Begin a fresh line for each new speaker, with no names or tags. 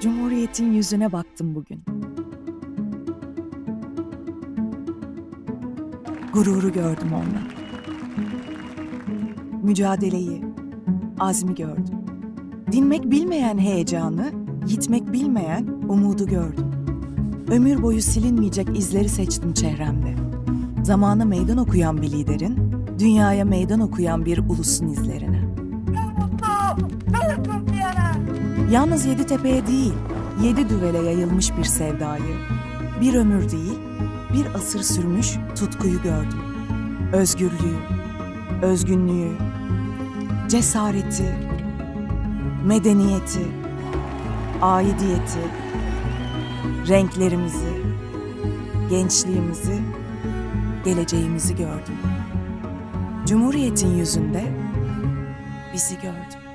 Cumhuriyetin yüzüne baktım bugün. Gururu gördüm onda. Mücadeleyi, azmi gördüm. Dinmek bilmeyen heyecanı, yitmek bilmeyen umudu gördüm. Ömür boyu silinmeyecek izleri seçtim çehremde. Zamana meydan okuyan bir liderin, dünyaya meydan okuyan bir ulusun izlerine. Yalnız yedi tepeye değil, yedi düvele yayılmış bir sevdayı, bir ömür değil, bir asır sürmüş tutkuyu gördüm. Özgürlüğü, özgünlüğü, cesareti, medeniyeti, aidiyeti, renklerimizi, gençliğimizi, geleceğimizi gördüm. Cumhuriyetin yüzünde bizi gördüm.